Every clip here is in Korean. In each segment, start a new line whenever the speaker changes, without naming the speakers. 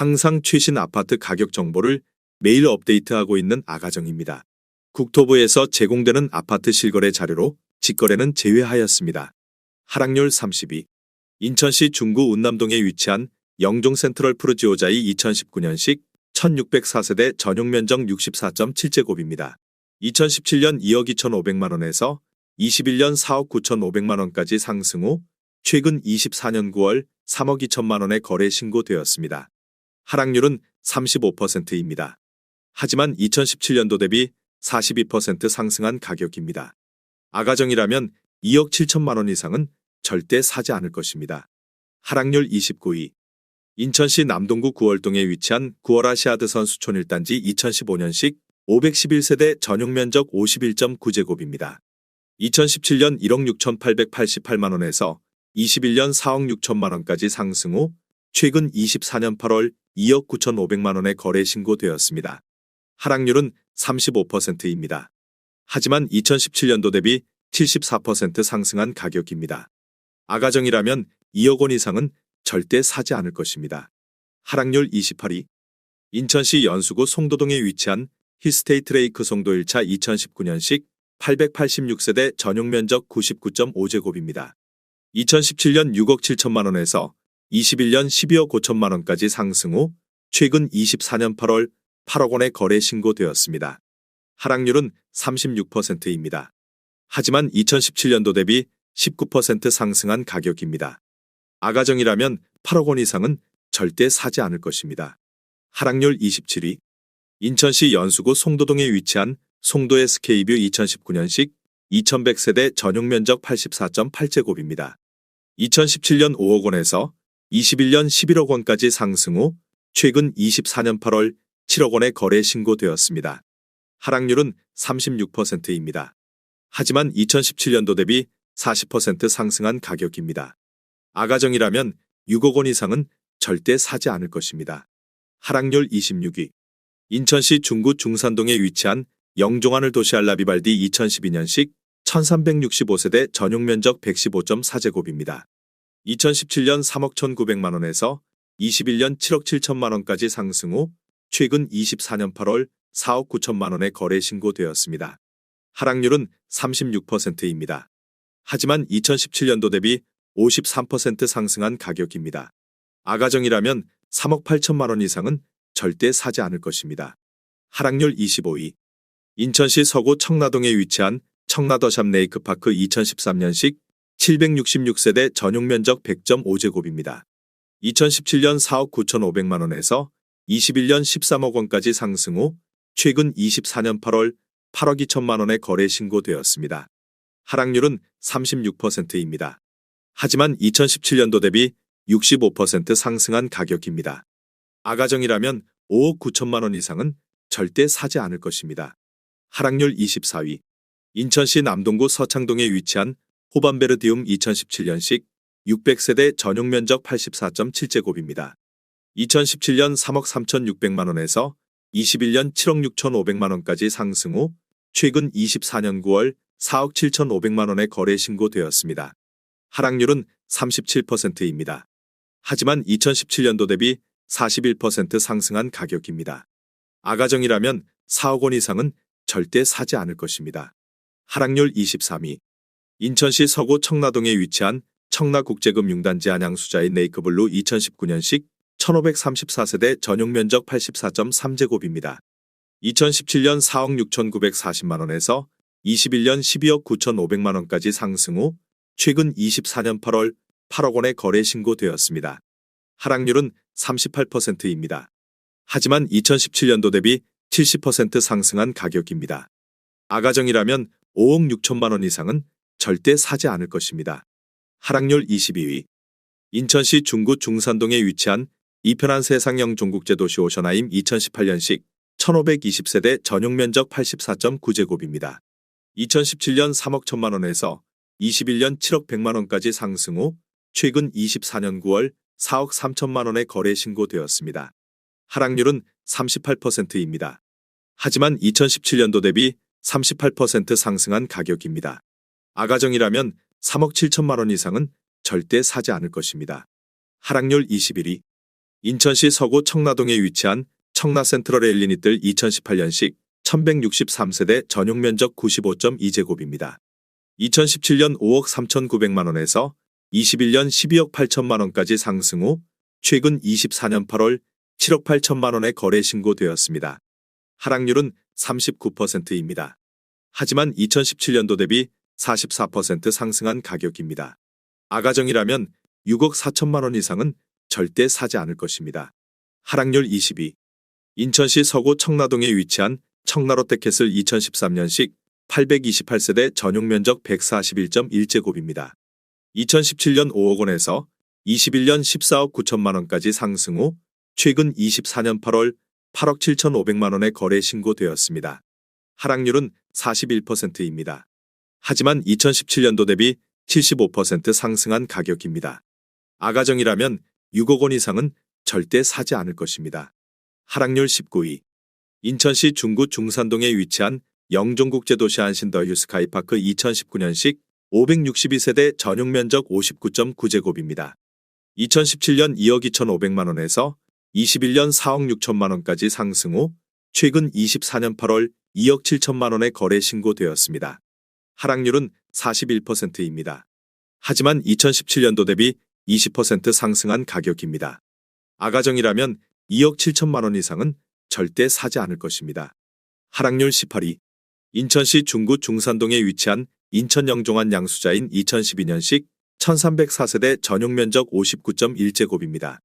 항상 최신 아파트 가격 정보를 매일 업데이트하고 있는 아가정입니다. 국토부에서 제공되는 아파트 실거래 자료로 직거래는 제외하였습니다. 하락률 32. 인천시 중구 운남동에 위치한 영종 센트럴 푸르지오자이 2019년식 1604세대 전용 면적 64.7제곱입니다. 2017년 2억 2,500만 원에서 21년 4억 9,500만 원까지 상승 후 최근 24년 9월 3억 2천만 원에 거래 신고되었습니다. 하락률은 35%입니다. 하지만 2017년도 대비 42% 상승한 가격입니다. 아가정이라면 2억 7천만 원 이상은 절대 사지 않을 것입니다. 하락률 29위. 인천시 남동구 구월동에 위치한 구월아시아드 선 수촌 1단지 2015년식 511세대 전용 면적 51.9제곱입니다. 2017년 1억 6,888만 원에서 21년 4억 6천만 원까지 상승 후 최근 24년 8월 2억 9,500만 원에 거래 신고되었습니다. 하락률은 35%입니다. 하지만 2017년도 대비 74% 상승한 가격입니다. 아가정이라면 2억 원 이상은 절대 사지 않을 것입니다. 하락률 28위. 인천시 연수구 송도동에 위치한 히스테이트 레이크 송도 1차 2019년식 886세대 전용 면적 99.5제곱입니다. 2017년 6억 7천만 원에서 21년 12억 5천만 원까지 상승 후 최근 24년 8월 8억 원에 거래 신고되었습니다. 하락률은 36%입니다. 하지만 2017년도 대비 19% 상승한 가격입니다. 아가정이라면 8억 원 이상은 절대 사지 않을 것입니다. 하락률 27위. 인천시 연수구 송도동에 위치한 송도 SK뷰 2019년식 2100세대 전용 면적 84.8제곱입니다. 2017년 5억 원에서 21년 11억 원까지 상승 후 최근 24년 8월 7억 원에 거래 신고되었습니다. 하락률은 36%입니다. 하지만 2017년도 대비 40% 상승한 가격입니다. 아가정이라면 6억 원 이상은 절대 사지 않을 것입니다. 하락률 26위. 인천시 중구 중산동에 위치한 영종하늘 도시 알 라비발디 2012년식 1365세대 전용 면적 115.4제곱입니다. 2017년 3억 1,900만 원에서 21년 7억 7천만 원까지 상승 후 최근 24년 8월 4억 9천만 원에 거래 신고되었습니다. 하락률은 36%입니다. 하지만 2017년도 대비 53% 상승한 가격입니다. 아가정이라면 3억 8천만 원 이상은 절대 사지 않을 것입니다. 하락률 25위. 인천시 서구 청라동에 위치한 청라더샵 레이크파크 2013년식 766세대 전용 면적 100.5제곱입니다. 2017년 4억 9,500만 원에서 21년 13억 원까지 상승 후 최근 24년 8월 8억 2천만 원에 거래 신고되었습니다. 하락률은 36%입니다. 하지만 2017년도 대비 65% 상승한 가격입니다. 아가정이라면 5억 9천만 원 이상은 절대 사지 않을 것입니다. 하락률 24위. 인천시 남동구 서창동에 위치한 호반베르디움 2017년식 600세대 전용 면적 84.7제곱입니다. 2017년 3억 3,600만 원에서 21년 7억 6,500만 원까지 상승 후 최근 24년 9월 4억 7,500만 원에 거래 신고되었습니다. 하락률은 37%입니다. 하지만 2017년도 대비 41% 상승한 가격입니다. 아가정이라면 4억 원 이상은 절대 사지 않을 것입니다. 하락률 23위. 인천시 서구 청라동에 위치한 청라국제금융단지 안양수자인 네이크블루 2019년식 1534세대 전용 면적 84.3제곱입니다. 2017년 4억 6,940만 원에서 21년 12억 9,500만 원까지 상승 후 최근 24년 8월 8억 원에 거래 신고되었습니다. 하락률은 38%입니다. 하지만 2017년도 대비 70% 상승한 가격입니다. 아가정이라면 5억 6천만 원 이상은 절대 사지 않을 것입니다. 하락률 22위. 인천시 중구 중산동에 위치한 이편한 세상형 종국제 도시 오션하임 2018년식 1520세대 전용 면적 84.9제곱입니다. 2017년 3억 1천만 원에서 21년 7억 100만 원까지 상승 후 최근 24년 9월 4억 3천만 원에 거래 신고되었습니다. 하락률은 38%입니다. 하지만 2017년도 대비 38% 상승한 가격입니다. 아가정이라면 3억 7천만 원 이상은 절대 사지 않을 것입니다. 하락률 21위. 인천시 서구 청라동에 위치한 청라 센트럴 엘리니들 2018년식 1163세대 전용 면적 95.2제곱입니다. 2017년 5억 3,900만 원에서 21년 12억 8천만 원까지 상승 후 최근 24년 8월 7억 8천만 원에 거래 신고되었습니다. 하락률은 39%입니다. 하지만 2017년도 대비 44% 상승한 가격입니다. 아가정이라면 6억 4천만 원 이상은 절대 사지 않을 것입니다. 하락률 22. 인천시 서구 청라동에 위치한 청라롯데캐슬 2013년식 828세대 전용 면적 141.1제곱입니다. 2017년 5억 원에서 21년 14억 9천만 원까지 상승 후 최근 24년 8월 8억 7천5백만 원에 거래 신고되었습니다. 하락률은 41%입니다. 하지만 2017년도 대비 75% 상승한 가격입니다. 아가정이라면 6억 원 이상은 절대 사지 않을 것입니다. 하락률 19위. 인천시 중구 중산동에 위치한 영종국제도시 안신더 유스카이파크 2019년식 562세대 전용 면적 59.9제곱입니다. 2017년 2억 2천5백만 원에서 21년 4억 6천만 원까지 상승 후 최근 24년 8월 2억 7천만 원에 거래 신고되었습니다. 하락률은 41%입니다. 하지만 2017년도 대비 20% 상승한 가격입니다. 아가정이라면 2억 7천만 원 이상은 절대 사지 않을 것입니다. 하락률 18위. 인천시 중구 중산동에 위치한 인천 영종한 양수자인 2012년식 1304세대 전용 면적 59.1제곱입니다.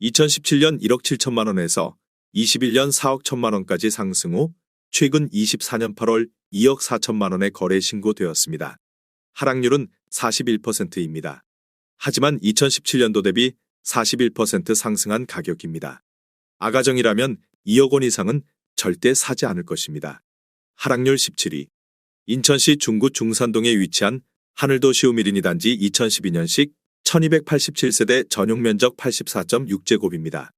2017년 1억 7천만 원에서 21년 4억 1천만 원까지 상승 후 최근 24년 8월 2억 4천만 원에 거래 신고되었습니다. 하락률은 41%입니다. 하지만 2017년도 대비 41% 상승한 가격입니다. 아가정이라면 2억 원 이상은 절대 사지 않을 것입니다. 하락률 17위. 인천시 중구 중산동에 위치한 하늘도시 우미리니 단지 2012년식 1287세대 전용 면적 84.6제곱입니다.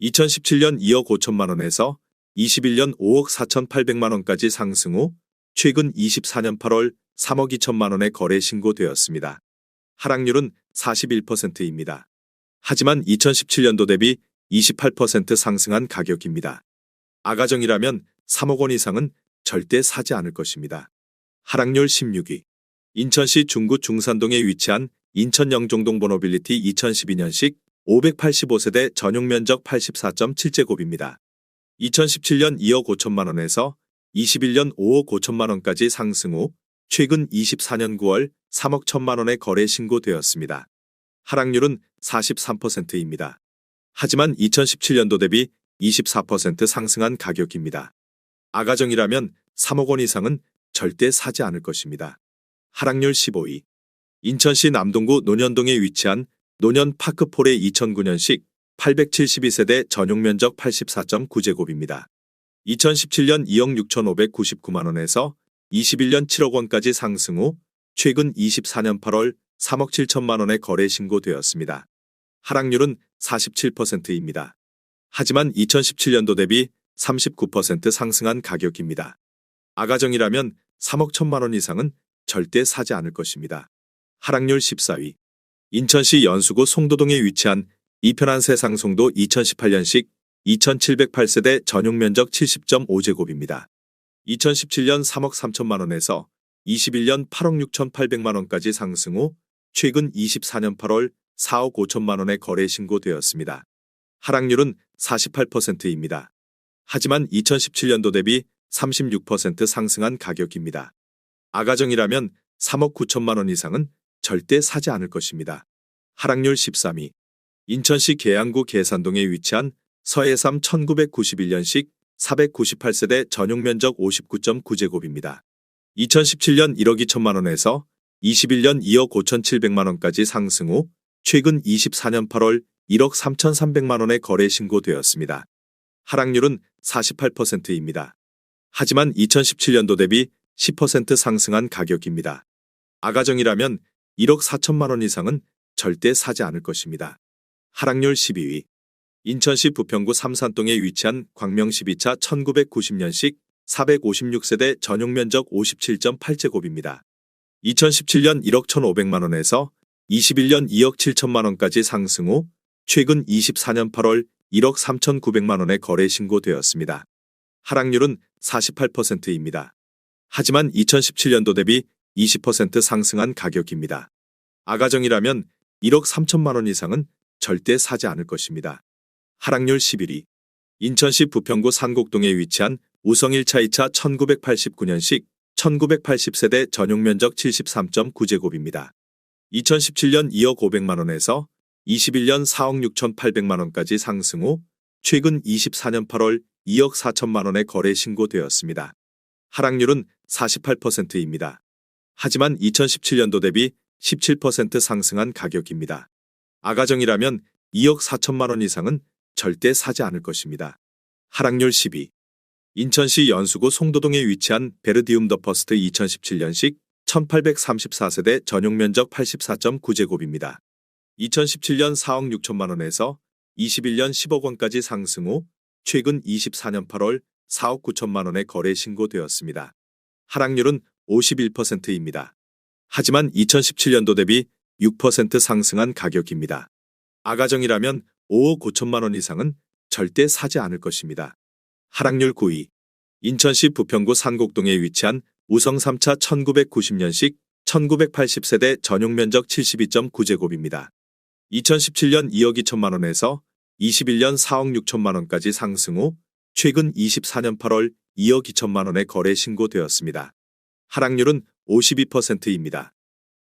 2017년 2억 5천만 원에서 21년 5억 4천8백만 원까지 상승 후 최근 24년 8월 3억 2천만 원에 거래 신고되었습니다. 하락률은 41%입니다. 하지만 2017년도 대비 28% 상승한 가격입니다. 아가정이라면 3억 원 이상은 절대 사지 않을 것입니다. 하락률 16위. 인천시 중구 중산동에 위치한 인천 영종동 보노빌리티 2012년식 585세대 전용 면적 84.7제곱입니다. 2017년 2억 5천만 원에서 21년 5억 5천만 원까지 상승 후 최근 24년 9월 3억 1천만 원에 거래 신고되었습니다. 하락률은 43%입니다. 하지만 2017년도 대비 24% 상승한 가격입니다. 아가정이라면 3억 원 이상은 절대 사지 않을 것입니다. 하락률 15위. 인천시 남동구 논현동에 위치한 논현 파크폴의 2009년식 872세대 전용 면적 84.9제곱입니다. 2017년 2억 6,599만 원에서 21년 7억 원까지 상승 후 최근 24년 8월 3억 7천만 원에 거래 신고되었습니다. 하락률은 47%입니다. 하지만 2017년도 대비 39% 상승한 가격입니다. 아가정이라면 3억 1천만 원 이상은 절대 사지 않을 것입니다. 하락률 14위. 인천시 연수구 송도동에 위치한 이편한 세상 송도 2018년식 2708세대 전용 면적 70.5제곱입니다. 2017년 3억 3천만 원에서 21년 8억 6천8백만 원까지 상승 후 최근 24년 8월 4억 5천만 원에 거래 신고되었습니다. 하락률은 48%입니다. 하지만 2017년도 대비 36% 상승한 가격입니다. 아가정이라면 3억 9천만 원 이상은 절대 사지 않을 것입니다. 하락률 13위. 인천시 계양구 계산동에 위치한 서해삼 1991년식 498세대 전용 면적 59.9제곱입니다. 2017년 1억 2천만 원에서 21년 2억 5천 7백만 원까지 상승 후 최근 24년 8월 1억 3천3백만 원에 거래 신고되었습니다. 하락률은 48%입니다. 하지만 2017년도 대비 10% 상승한 가격입니다. 아가정이라면 1억 4천만 원 이상은 절대 사지 않을 것입니다. 하락률 12위. 인천시 부평구 삼산동에 위치한 광명 12차 1990년식 456세대 전용 면적 57.8제곱입니다. 2017년 1억 1,500만 원에서 21년 2억 7천만 원까지 상승 후 최근 24년 8월 1억 3,900만 원에 거래 신고되었습니다. 하락률은 48%입니다. 하지만 2017년도 대비 20% 상승한 가격입니다. 아가정이라면 1억 3천만 원 이상은 절대 사지 않을 것입니다. 하락률 11위. 인천시 부평구 산곡동에 위치한 우성 1차 2차 1989년식 1980세대 전용 면적 73.9제곱입니다. 2017년 2억 500만 원에서 21년 4억 6,800만 원까지 상승 후 최근 24년 8월 2억 4천만 원에 거래 신고되었습니다. 하락률은 48%입니다. 하지만 2017년도 대비 17% 상승한 가격입니다. 아가정이라면 2억 4천만 원 이상은 절대 사지 않을 것입니다. 하락률 12. 인천시 연수구 송도동에 위치한 베르디움 더 퍼스트 2017년식 1834세대 전용 면적 84.9제곱입니다. 2017년 4억 6천만 원에서 21년 10억 원까지 상승 후 최근 24년 8월 4억 9천만 원에 거래 신고되었습니다. 하락률은 51%입니다. 하지만 2017년도 대비 6% 상승한 가격입니다. 아가정이라면 5억 5천만 원 이상은 절대 사지 않을 것입니다. 하락률 9위. 인천시 부평구 산곡동에 위치한 우성 3차 1990년식 1980세대 전용 면적 72.9제곱입니다. 2017년 2억 2천만 원에서 21년 4억 6천만 원까지 상승 후 최근 24년 8월 2억 2천만 원에 거래 신고되었습니다. 하락률은 52%입니다.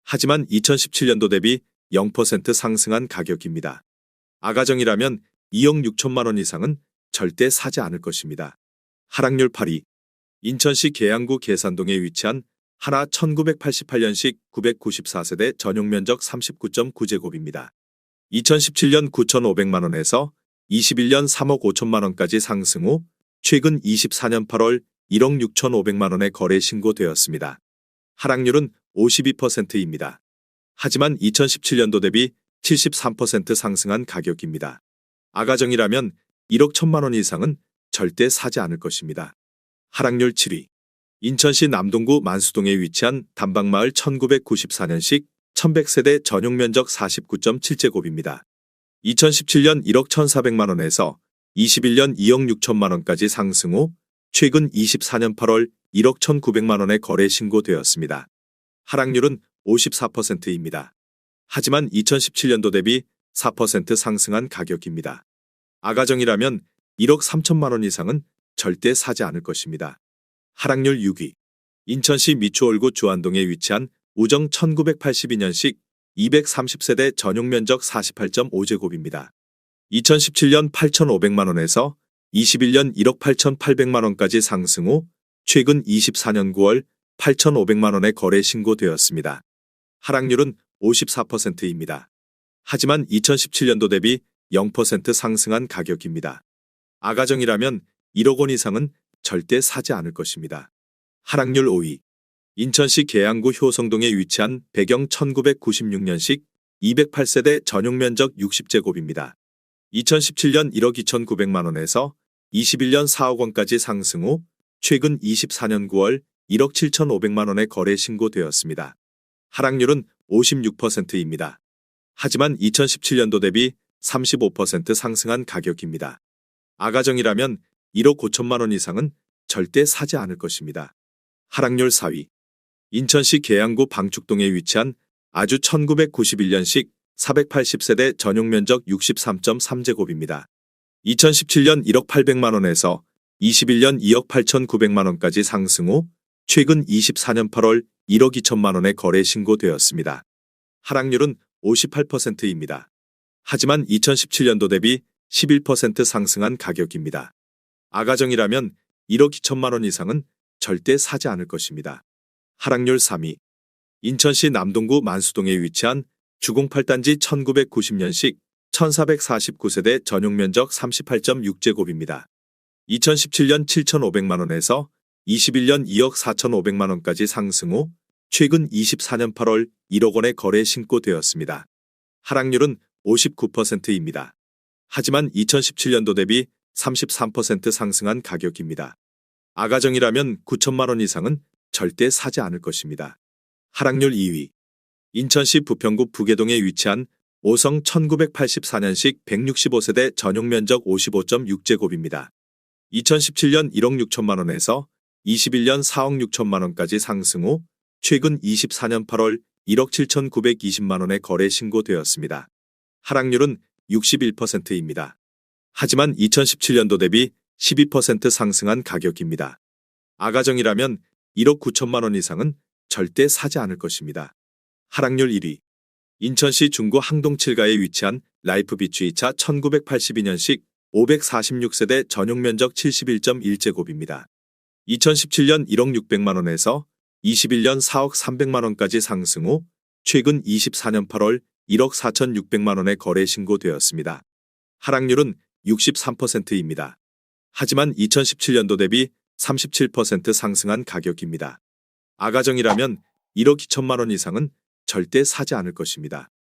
하지만 2017년도 대비 0% 상승한 가격입니다. 아가정이라면 2억 6천만 원 이상은 절대 사지 않을 것입니다. 하락률 8위. 인천시 계양구 계산동에 위치한 하나 1988년식 994세대 전용 면적 39.9제곱입니다. 2017년 9,500만 원에서 21년 3억 5천만 원까지 상승 후 최근 24년 8월 1억 6,500만 원에 거래 신고되었습니다. 하락률은 52%입니다. 하지만 2017년도 대비 73% 상승한 가격입니다. 아가정이라면 1억 1천만 원 이상은 절대 사지 않을 것입니다. 하락률 7위. 인천시 남동구 만수동에 위치한 단방마을 1994년식 1100세대 전용 면적 49.7제곱입니다. 2017년 1억 1,400만 원에서 21년 2억 6천만 원까지 상승 후 최근 24년 8월 1억 1,900만 원에 거래 신고되었습니다. 하락률은 54%입니다. 하지만 2017년도 대비 4% 상승한 가격입니다. 아가정이라면 1억 3천만 원 이상은 절대 사지 않을 것입니다. 하락률 6위. 인천시 미추홀구 주안동에 위치한 우정 1982년식 230세대 전용 면적 48.5제곱입니다. 2017년 8,500만 원에서 21년 1억 8,800만 원까지 상승 후 최근 24년 9월 8,500만 원에 거래 신고되었습니다. 하락률은 54%입니다. 하지만 2017년도 대비 0% 상승한 가격입니다. 아가정이라면 1억 원 이상은 절대 사지 않을 것입니다. 하락률 5위. 인천시 계양구 효성동에 위치한 배경 1996년식 208세대 전용 면적 60제곱입니다. 2017년 1억 2,900만 원에서 21년 4억 원까지 상승 후 최근 24년 9월 1억 7,500만 원에 거래 신고되었습니다. 하락률은 56%입니다. 하지만 2017년도 대비 35% 상승한 가격입니다. 아가정이라면 1억 5천만 원 이상은 절대 사지 않을 것입니다. 하락률 4위. 인천시 계양구 방축동에 위치한 아주 1991년식 480세대 전용 면적 63.3제곱입니다. 2017년 1억 800만 원에서 21년 2억 8,900만 원까지 상승 후 최근 24년 8월 1억 2천만 원에 거래 신고되었습니다. 하락률은 58%입니다. 하지만 2017년도 대비 11% 상승한 가격입니다. 아가정이라면 1억 2천만 원 이상은 절대 사지 않을 것입니다. 하락률 3위. 인천시 남동구 만수동에 위치한 주공 8단지 1990년식 1449세대 전용 면적 38.6제곱입니다. 2017년 7,500만 원에서 21년 2억 4,500만 원까지 상승 후 최근 24년 8월 1억 원에 거래 신고되었습니다. 하락률은 59%입니다. 하지만 2017년도 대비 33% 상승한 가격입니다. 아가정이라면 9천만 원 이상은 절대 사지 않을 것입니다. 하락률 2위. 인천시 부평구 부계동에 위치한 5성 1984년식 165세대 전용 면적 55.6제곱입니다. 2017년 1억 6천만 원에서 21년 4억 6천만 원까지 상승 후 최근 24년 8월 1억 7,920만 원에 거래 신고되었습니다. 하락률은 61%입니다. 하지만 2017년도 대비 12% 상승한 가격입니다. 아가정이라면 1억 9천만 원 이상은 절대 사지 않을 것입니다. 하락률 1위. 인천시 중구 항동 7가에 위치한 라이프 비치 2차 1982년식 546세대 전용 면적 71.1제곱입니다. 2017년 1억 600만 원에서 21년 4억 300만 원까지 상승 후 최근 24년 8월 1억 4,600만 원에 거래 신고되었습니다. 하락률은 63%입니다. 하지만 2017년도 대비 37% 상승한 가격입니다. 아가정이라면 1억 2천만 원 이상은 절대 사지 않을 것입니다.